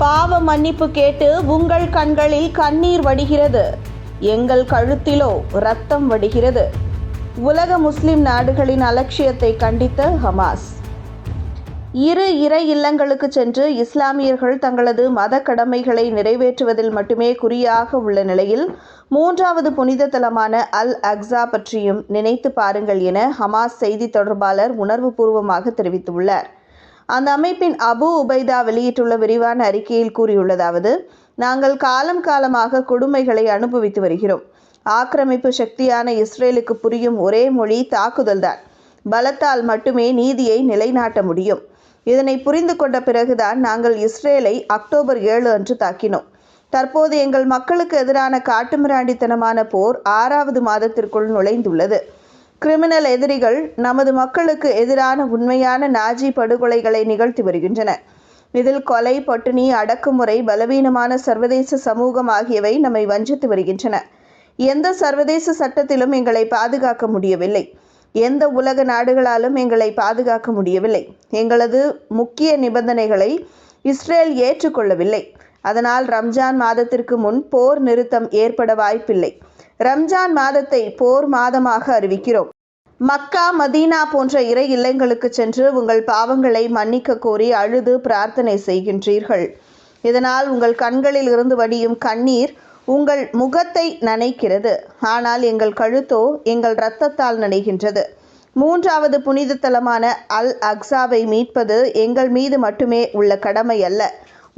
பாவ மன்னிப்பு கேட்டு உங்கள் கண்களில் கண்ணீர் வடிகிறது. எங்கள் கழுத்திலோ ரத்தம் வடிகிறது. உலக முஸ்லிம் நாடுகளின் அலட்சியத்தை கண்டித்த ஹமாஸ். இரு இறை இல்லங்களுக்கு சென்று இஸ்லாமியர்கள் தங்களது மத கடமைகளை நிறைவேற்றுவதில் மட்டுமே குறியாக உள்ள நிலையில் மூன்றாவது புனித தலமான அல் அக்ஸா பற்றியும் நினைத்து பாருங்கள் என ஹமாஸ் செய்தி தொடர்பாளர் உணர்வுபூர்வமாக தெரிவித்துள்ளார். அந்த அமைப்பின் அபு உபைதா வெளியிட்டுள்ள விரிவான அறிக்கையில் கூறியுள்ளதாவது நாங்கள் காலம் காலமாக கொடுமைகளை அனுபவித்து வருகிறோம். ஆக்கிரமிப்பு சக்தியான இஸ்ரேலுக்கு புரியும் ஒரே மொழி தாக்குதல்தான். பலத்தால் மட்டுமே நீதியை நிலைநாட்ட முடியும். இதனை புரிந்து கொண்ட பிறகுதான் நாங்கள் இஸ்ரேலை அக்டோபர் ஏழு அன்று தாக்கினோம். தற்போது எங்கள் மக்களுக்கு எதிரான காட்டுமிராண்டித்தனமான போர் ஆறாவது மாதத்திற்குள் நுழைந்துள்ளது. கிரிமினல் எதிரிகள் நமது மக்களுக்கு எதிரான உண்மையான நாஜி படுகொலைகளை நிகழ்த்தி வருகின்றனர் இதில் கொலை பட்டினி அடக்குமுறை பலவீனமான சர்வதேச சமூகம் ஆகியவை நம்மை வஞ்சித்து வருகின்றன. எந்த சர்வதேச சட்டத்திலும் எங்களை பாதுகாக்க முடியவில்லை. எந்த உலக நாடுகளாலும் எங்களை பாதுகாக்க முடியவில்லை. எங்களது முக்கிய நிபந்தனைகளை இஸ்ரேல் ஏற்றுக்கொள்ளவில்லை. அதனால் ரம்ஜான் மாதத்திற்கு முன் போர் நிறுத்தம் ஏற்பட வாய்ப்பில்லை. ரம்ஜான் மாதத்தை போர் மாதமாக அறிவிக்கிறோம். மக்கா மதீனா போன்ற இறை இல்லங்களுக்கு சென்று உங்கள் பாவங்களை மன்னிக்க கோரி அழுது பிரார்த்தனை செய்கின்றீர்கள். இதனால் உங்கள் கண்களில் இருந்து வடியும் கண்ணீர் உங்கள் முகத்தை நனைக்கிறது. ஆனால் எங்கள் கழுத்தோ எங்கள் இரத்தத்தால் நனைகின்றது. மூன்றாவது புனித தலமான அல் அக்ஸாவை மீட்பது எங்கள் மீது மட்டுமே உள்ள கடமை அல்ல.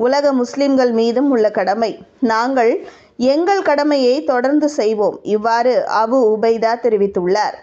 உலக முஸ்லிம்கள் மீதும் உள்ள கடமை. நாங்கள் எங்கள் கடமையை தொடர்ந்து செய்வோம். இவ்வாறு அபு உபைதா தெரிவித்துள்ளார்.